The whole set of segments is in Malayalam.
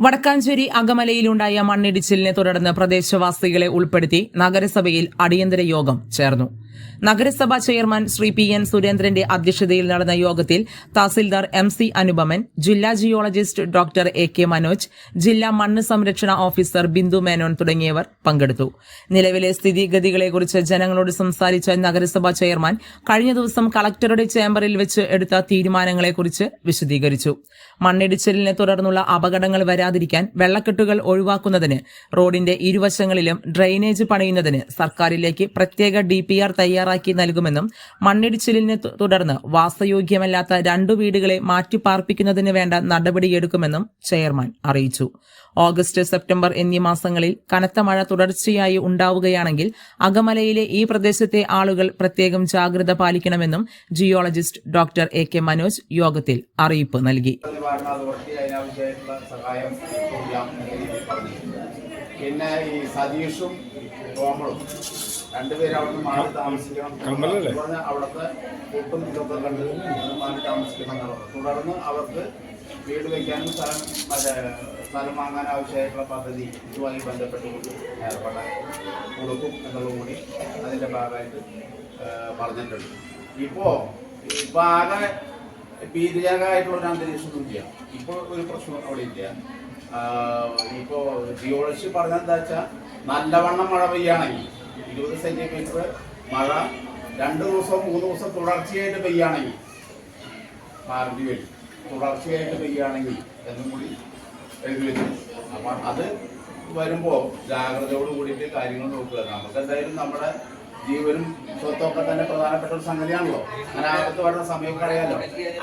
വടക്കാഞ്ചേരി അകമലയിലുണ്ടായ മണ്ണിടിച്ചിലിനെ തുടർന്ന് പ്രദേശവാസികളെ ഉൾപ്പെടുത്തി നഗരസഭയിൽ അടിയന്തര യോഗം ചേർന്നു നഗരസഭാ ചെയർമാൻ ശ്രീ പി എൻ സുരേന്ദ്രന്റെ അധ്യക്ഷതയിൽ നടന്ന യോഗത്തിൽ തഹസിൽദാർ എം സി അനുപമൻ ജില്ലാ geologist doctor A K Manoj ജില്ലാ മണ്ണ് സംരക്ഷണ ഓഫീസർ ബിന്ദു മേനോൻ തുടങ്ങിയവർ പങ്കെടുത്തു. നിലവിലെ സ്ഥിതിഗതികളെക്കുറിച്ച് ജനങ്ങളോട് സംസാരിച്ച നഗരസഭാ ചെയർമാൻ കഴിഞ്ഞ ദിവസം കളക്ടറുടെ ചേംബറിൽ വെച്ച് എടുത്ത തീരുമാനങ്ങളെക്കുറിച്ച് വിശദീകരിച്ചു. മണ്ണിടിച്ചിലിനെ തുടർന്നുള്ള അപകടങ്ങൾ വരാതിരിക്കാൻ വെള്ളക്കെട്ടുകൾ ഒഴിവാക്കുന്നതിന് റോഡിന്റെ ഇരുവശങ്ങളിലും ഡ്രെയിനേജ് പണിയുന്നതിന് സർക്കാരിലേക്ക് പ്രത്യേക ഡി പി ആർ തയ്യാറാക്കി നൽകുമെന്നും മണ്ണിടിച്ചിലിനെ തുടർന്ന് വാസയോഗ്യമല്ലാത്ത രണ്ടു വീടുകളെ മാറ്റിപ്പാർപ്പിക്കുന്നതിന് വേണ്ട നടപടിയെടുക്കുമെന്നും ചെയർമാൻ അറിയിച്ചു. ഓഗസ്റ്റ് സെപ്റ്റംബർ എന്നീ മാസങ്ങളിൽ കനത്ത മഴ തുടർച്ചയായി ഉണ്ടാവുകയാണെങ്കിൽ അകമലയിലെ ഈ പ്രദേശത്തെ ആളുകൾ പ്രത്യേകം ജാഗ്രത പാലിക്കണമെന്നും geologist doctor A K Manoj യോഗത്തിൽ അറിയിപ്പ് നൽകി. പിന്നെ ഈ സതീഷും രണ്ടുപേരും അവിടുന്ന് മാറി താമസിക്കണം. എന്ന് പറഞ്ഞ അവിടുത്തെ കൂട്ടും ഇതൊക്കെ കണ്ട് അത് മാറി താമസിക്കണം എന്നുള്ളത് തുടർന്ന് അവർക്ക് വീട് വയ്ക്കാനും സ്ഥലം മറ്റേ സ്ഥലം വാങ്ങാൻ ആവശ്യമായിട്ടുള്ള പദ്ധതി ഇതുമായി ബന്ധപ്പെട്ടുകൊണ്ട് ഏർപ്പെടാൻ കൊടുക്കും എന്നുള്ളത് കൂടി അതിന്റെ ഭാഗമായിട്ട് പറഞ്ഞിട്ടുണ്ട്. ഇപ്പോൾ ഇപ്പോൾ ആകെ ഭീതിജനകമായിട്ടുള്ള ഒരു അന്തരീക്ഷമൊന്നും ഇല്ല. ഇപ്പോൾ ഒരു പ്രശ്നം അവിടെ ഇല്ല. ഇപ്പോൾ ജിയോളജി പറഞ്ഞെന്താ വെച്ചാൽ നല്ലവണ്ണം മഴ പെയ്യാണെങ്കിൽ ഇരുപത് സെന്റിമീറ്റർ മഴ രണ്ട് ദിവസം മൂന്ന് ദിവസം തുടർച്ചയായിട്ട് പെയ്യാണെങ്കിൽ മാറി വരും. തുടർച്ചയായിട്ട് പെയ്യാണെങ്കിൽ എന്നും കൂടി എഴുതി വെച്ചു അപ്പം അത് വരുമ്പോൾ ജാഗ്രതയോട് കൂടിയിട്ട് കാര്യങ്ങൾ നോക്കുക. നമുക്ക് എന്തായാലും നമ്മുടെ ജീവനും സ്വത്തൊക്കെ തന്നെ പ്രധാനപ്പെട്ട ഒരു സംഗതിയാണല്ലോ. അങ്ങനെ ആപത്ത് വരുന്ന സമയമൊക്കെ അറിയാമല്ലോ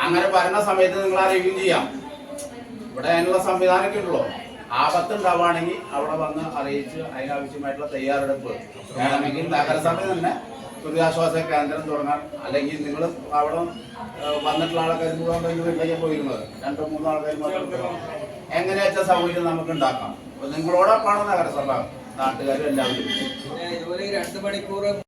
അങ്ങനെ വരുന്ന സമയത്ത് നിങ്ങൾ അറിയുകയും ചെയ്യാം. ഇവിടെ അതിനുള്ള സംവിധാനമൊക്കെ ഉള്ളൂ ആപത്ത് ഉണ്ടാവുകയാണെങ്കിൽ അവിടെ വന്ന് അറിയിച്ച് അതിനാവശ്യമായിട്ടുള്ള തയ്യാറെടുപ്പ്. വേണമെങ്കിൽ നഗരസഭ തന്നെ ദുരിതാശ്വാസ കേന്ദ്രം തുടങ്ങാൻ അല്ലെങ്കിൽ നിങ്ങൾ അവിടെ വന്നിട്ടുള്ള ആൾക്കാർ മുഴുവൻ വീട്ടിലേക്ക് പോയിരുന്നത്. രണ്ടോ മൂന്നോ ആൾക്കാർ മാത്രം എങ്ങനെയൊക്കെ സൗകര്യം നമുക്ക് ഉണ്ടാക്കാം? നിങ്ങളോടൊപ്പമാണ് നഗരസഭ. നാട്ടുകാരും എല്ലാവരും. മണിക്കൂർ